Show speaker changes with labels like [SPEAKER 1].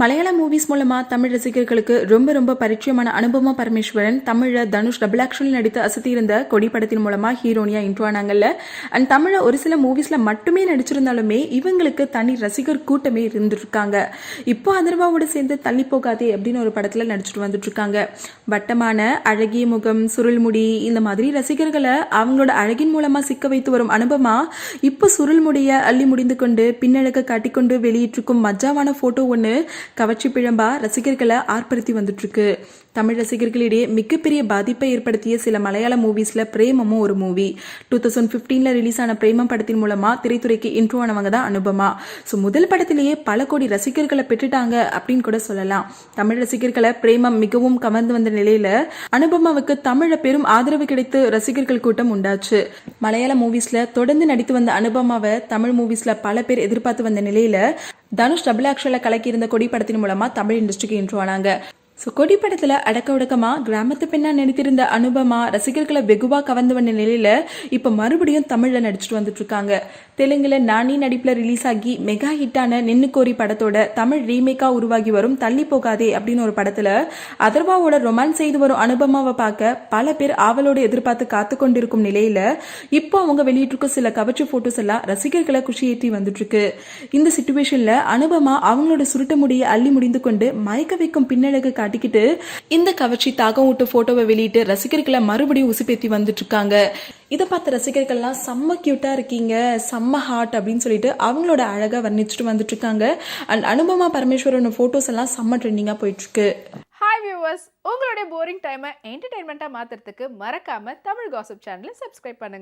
[SPEAKER 1] மலையாள மூவிஸ் மூலமா தமிழ் ரசிகர்களுக்கு ரொம்ப ரொம்ப பரிச்சயமான அனுபமா பரமேஸ்வரன் தமிழ தனுஷ் டபுள் ஆக்ஷனில் நடித்து அசத்தியிருந்த கொடி படத்தின் மூலமா ஹீரோனியா இன்ட்ரோ ஆனாங்கல்ல. அண்ட் தமிழ ஒரு சில மூவிஸ்ல மட்டுமே நடிச்சிருந்தாலுமே இவங்களுக்கு தனி ரசிகர் கூட்டமே இருந்திருக்காங்க. இப்போ அதர்வாவோட சேர்ந்து தள்ளி போகாதே அப்படின்னு ஒரு படத்துல நடிச்சிட்டு வந்துட்டு இருக்காங்க வட்டமான அழகிய முகம் சுருள் முடி இந்த மாதிரி ரசிகர்களை அவங்களோட அழகின் மூலமா சிக்க வைத்து வரும் அனுபமா இப்போ சுருள்முடிய அள்ளி முடிந்து கொண்டு பின்னழக காட்டிக்கொண்டு வெளியிட்டிருக்கும் மஜாவான போட்டோ ஒன்று கவர்ச்சி பிழம்பா ரசிகர்களை ஆர்ப்பரித்து வந்துட்டுருக்கு. தமிழ் ரசிகர்களிடையே மிகப்பெரிய பாதிப்பை ஏற்படுத்திய சில மலையாள மூவிஸில் பிரேமமும் ஒரு மூவி டூ தௌசண்ட் ஃபிஃப்டீனில் ரிலீஸ் ஆன பிரேமம் படத்தின் மூலமாக திரைத்துறைக்கு இன்ட்ரோ ஆனவங்க தான் அனுபமா. ஸோ முதல் படத்திலேயே பல கோடி ரசிகர்களை பெற்றுட்டாங்க அப்படின்னு கூட சொல்லலாம். தமிழ் ரசிகர்களை பிரேமம் மிகவும் கவர்ந்து வந்த நிலையில் அனுபமாவுக்கு தமிழ பெரும் ஆதரவு கிடைத்து ரசிகர்கள் கூட்டம் உண்டாச்சு. மலையாள மூவிஸில் தொடர்ந்து நடித்து வந்த அனுபமாவை தமிழ் மூவிஸில் பல பேர் எதிர்பார்த்து வந்த நிலையில் தனுஷ் டபுள் ஆக்ஷனில் கலக்கியிருந்த கொடி படத்தின் மூலமா தமிழ் இண்டஸ்ட்ரிக்கு இன்ட்ரோ ஆனாங்க. ஸோ கொடி படத்தில் அடக்க ஒடுக்கமா கிராமத்து பெண்ணா நடித்திருந்த அனுபமா ரசிகர்களை வெகுவா கவர்ந்து வந்த நிலையில இப்ப மறுபடியும் தமிழ்ல நடிச்சிட்டு வந்துட்டு இருக்காங்க தெலுங்குல நானி நடிப்புல ரிலீஸ் ஆகி மெகா ஹிட்டான நின்னு கோரி படத்தோட தமிழ் ரீமேக்கா உருவாகி வரும் தள்ளி போகாதே அப்படின்னு ஒரு படத்துல அதர்வாவோட ரொமான்ஸ் செய்து வரும் அனுபமாவை பார்க்க பல பேர் ஆவலோடு எதிர்பார்த்து காத்து கொண்டிருக்கும் நிலையில இப்போ அவங்க வெளியிட்டிருக்கும் சில கவர்ச்சி போட்டோஸ் எல்லாம் ரசிகர்களை குஷியேற்றி வந்துட்டு இருக்கு இந்த சுச்சுவேஷன்ல அனுபமா அவங்களோட சுருட்ட முடியை அள்ளி முடிந்து கொண்டு மயக்க வைக்கும் பின்னழகு காட்டிக்கிட்டு இந்த கவர்ச்சி தாகம் விட்டு போட்டோவை வெளியிட்டு ரசிகர்களை மறுபடியும் உசுப்பேத்தி வந்துட்டு இருக்காங்க இதை பார்த்த ரசிகர்கள்லாம் செம்ம கியூட்டா இருக்கீங்க செம்ம ஹாட் அப்படின்னு சொல்லிட்டு அவங்களோட அழகா வர்ணிச்சுட்டு வந்துட்டு இருக்காங்க அண்ட் அனுபமா பரமேஸ்வரன் போட்டோஸ் எல்லாம் செம்ம ட்ரெண்டிங்காக போயிட்டு இருக்கு
[SPEAKER 2] ஹாய் வியூவர்ஸ் உங்களுடைய போரிங் டைமை என்டர்டைன்மெண்ட்டாக மாற்றுறதுக்கு மறக்காம தமிழ் காசப் சேனலை சப்ஸ்கிரைப் பண்ணுங்க.